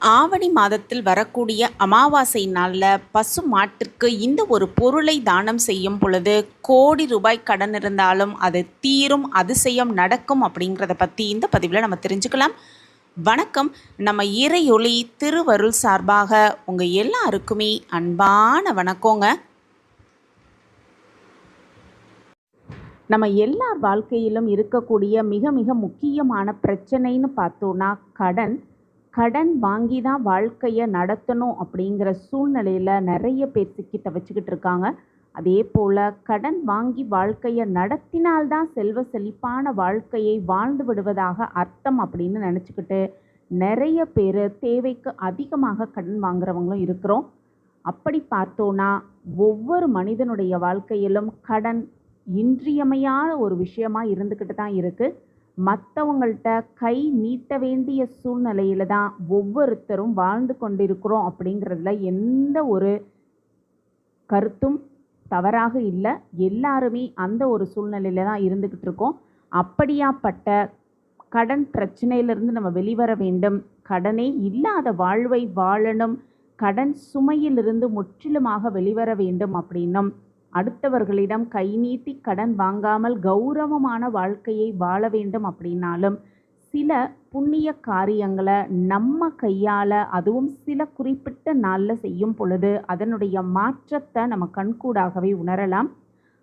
ஆவணி மாதத்தில் வரக்கூடிய அமாவாசை நாளில் பசு மாட்டிற்கு இந்த ஒரு பொருளை தானம் செய்யும் பொழுது கோடி ரூபாய் கடன் இருந்தாலும் அது தீரும் அதிசயம் நடக்கும் அப்படிங்கிறத பற்றி இந்த பதிவில் நம்ம தெரிஞ்சுக்கலாம். வணக்கம். நம்ம இறையொளி திருவருள் சார்பாக உங்கள் எல்லாருக்குமே அன்பான வணக்கங்க. நம்ம எல்லார் வாழ்க்கையிலும் இருக்கக்கூடிய மிக மிக முக்கியமான பிரச்சனைன்னு பார்த்தோன்னா கடன். கடன் வாங்கி தான் வாழ்க்கையை நடத்தணும் அப்படிங்கிற சூழ்நிலையில் நிறைய பேர் சிக்கி தவிச்சுக்கிட்டு இருக்காங்க. அதே போல் கடன் வாங்கி வாழ்க்கையை நடத்தினால்தான் செல்வ செழிப்பான வாழ்க்கையை வாழ்ந்து விடுவதாக அர்த்தம் அப்படின்னு நினச்சிக்கிட்டு நிறைய பேர் தேவைக்கு அதிகமாக கடன் வாங்குறவங்களும் இருக்கிறோம். அப்படி பார்த்தோன்னா ஒவ்வொரு மனிதனுடைய வாழ்க்கையிலும் கடன் இன்றியமையான ஒரு விஷயமா இருந்துக்கிட்டு தான் இருக்குது மற்றவங்கள்ட்ட கை நீட்ட வேண்டிய சூழ்நிலையில் தான் ஒவ்வொருத்தரும் வாழ்ந்து கொண்டிருக்கிறோம் அப்படிங்கிறதுல எந்த ஒரு கருத்தும் தவறாக இல்லை. எல்லாருமே அந்த ஒரு சூழ்நிலையில தான் இருந்துக்கிட்டு இருக்கோம். அப்படியாப்பட்ட கடன் பிரச்சனையிலிருந்து நம்ம வெளிவர வேண்டும். கடனே இல்லாத வாழ்வை வாழணும். கடன் சுமையிலிருந்து முற்றிலுமாக வெளிவர வேண்டும் அப்படின்னும் அடுத்தவர்களிடம் கை நீட்டி கடன் வாங்காமல் கௌரவமான வாழ்க்கையை வாழ வேண்டும் அப்படின்னாலும் சில புண்ணிய காரியங்களை நம்ம கையால் அதுவும் சில குறிப்பிட்ட நாளில் செய்யும் பொழுது அதனுடைய மாற்றத்தை நம்ம கண்கூடாகவே உணரலாம்.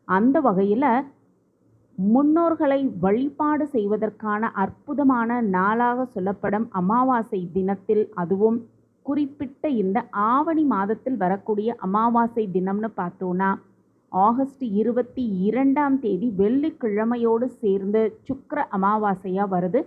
அந்த வகையில் முன்னோர்களை வழிபாடு செய்வதற்கான அற்புதமான நாளாக சொல்லப்படும் அமாவாசை தினத்தில் அதுவும் குறிப்பிட்ட இந்த ஆவணி மாதத்தில் வரக்கூடிய அமாவாசை தினம்னு பார்த்தோன்னா ஆகஸ்ட் இருபத்தி இரண்டாம் தேதி வெள்ளிக்கிழமையோடு சேர்ந்து சுக்கர அமாவாசையாக வருது.